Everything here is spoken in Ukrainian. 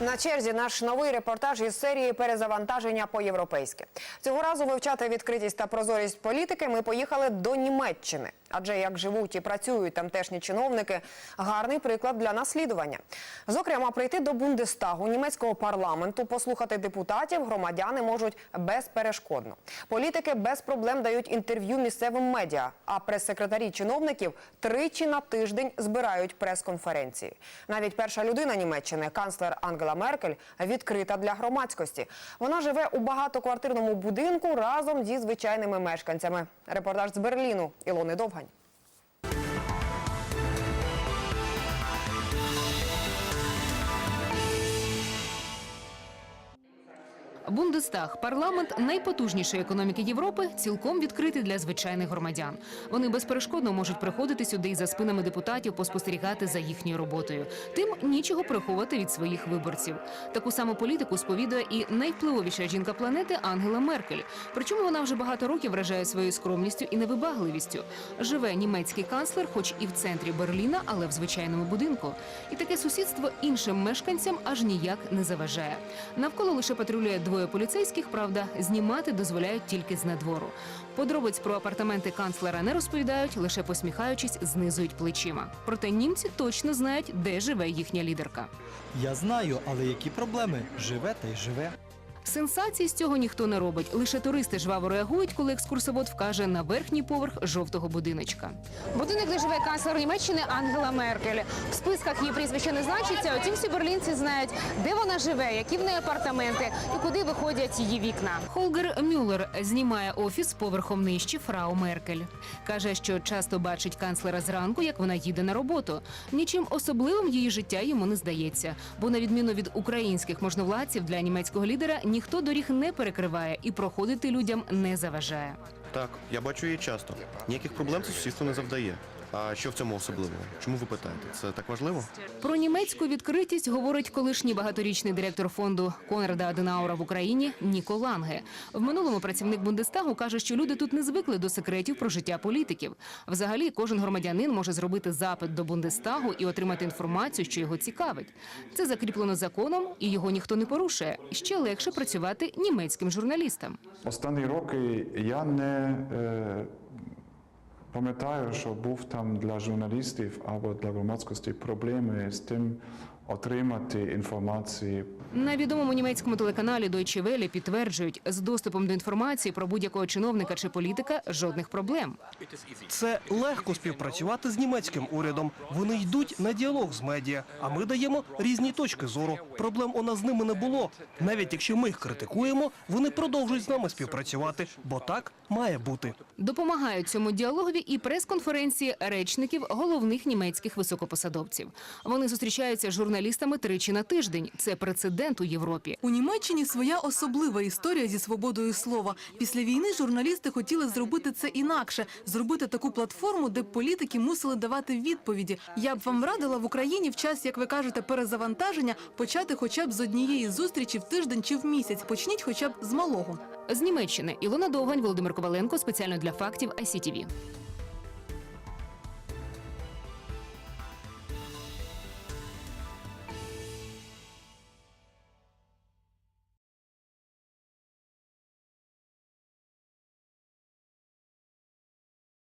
На черзі наш новий репортаж із серії перезавантаження по-європейськи. Цього разу вивчати відкритість та прозорість політики ми поїхали до Німеччини. Адже як живуть і працюють тамтешні чиновники, гарний приклад для наслідування. Зокрема, прийти до Бундестагу німецького парламенту, послухати депутатів, громадяни можуть безперешкодно. Політики без проблем дають інтерв'ю місцевим медіа, а прес-секретарі чиновників тричі на тиждень збирають прес-конференції. Навіть перша людина Німеччини, канцлер Ангела Меркель, відкрита для громадськості. Вона живе у багатоквартирному будинку разом зі звичайними мешканцями. Репортаж з Берліну Ілони Довгань. Бундестаг, парламент найпотужнішої економіки Європи, цілком відкритий для звичайних громадян. Вони безперешкодно можуть приходити сюди і за спинами депутатів поспостерігати за їхньою роботою. Тим нічого приховувати від своїх виборців. Таку саму політику сповідує і найвпливовіша жінка планети Ангела Меркель. Причому вона вже багато років вражає своєю скромністю і невибагливістю. Живе німецький канцлер, хоч і в центрі Берліна, але в звичайному будинку. І таке сусідство іншим мешканцям аж ніяк не заважає. Навколо лише патрулює двоє поліцейських. Правда, знімати дозволяють тільки з надвору. Подробиць про апартаменти канцлера не розповідають, лише посміхаючись, знизують плечима. Проте німці точно знають, де живе їхня лідерка. Я знаю, але які проблеми? Живе та й живе. Сенсації з цього ніхто не робить. Лише туристи жваво реагують, коли екскурсовод вкаже на верхній поверх жовтого будиночка. Будинок, де живе канцлер Німеччини Ангела Меркель. В списках її прізвище не значиться. Утім, всі берлінці знають, де вона живе, які в неї апартаменти і куди виходять її вікна. Холгер Мюллер знімає офіс поверхом нижче фрау Меркель. Каже, що часто бачить канцлера зранку, як вона їде на роботу. Нічим особливим її життя йому не здається. Бо, на відміну від українських можновладців, для німецького лідера ніхто доріг не перекриває і проходити людям не заважає. Так, я бачу її часто. Ніяких проблем це сусідство не завдає. А що в цьому особливого? Чому ви питаєте? Це так важливо? Про німецьку відкритість говорить колишній багаторічний директор фонду Конрада Аденаура в Україні Ніко Ланге. В минулому працівник Бундестагу каже, що люди тут не звикли до секретів про життя політиків. Взагалі, кожен громадянин може зробити запит до Бундестагу і отримати інформацію, що його цікавить. Це закріплено законом, і його ніхто не порушує. Ще легше працювати німецьким журналістам. Останні роки я не е, пам'ятаю, що був там для журналістів або для громадськості проблеми з тим отримати інформацію. На відомому німецькому телеканалі Deutsche Welle підтверджують, з доступом до інформації про будь-якого чиновника чи політика жодних проблем. Це легко співпрацювати з німецьким урядом. Вони йдуть на діалог з медіа, а ми даємо різні точки зору. Проблем у нас з ними не було. Навіть якщо ми їх критикуємо, вони продовжують з нами співпрацювати, бо так має бути. Допомагають цьому діалогові і прес-конференції речників головних німецьких високопосадовців. Вони зустрічаються з журналістами тричі на тиждень. Це прецедент у Європі. У Німеччині своя особлива історія зі свободою слова. Після війни журналісти хотіли зробити це інакше, зробити таку платформу, де політики мусили давати відповіді. Я б вам радила в Україні в час, як ви кажете, перезавантаження почати хоча б з однієї зустрічі в тиждень чи в місяць. Почніть хоча б з малого. З Німеччини Ілона Довгань, Володимир Коваленко спеціально для фактів ICTV.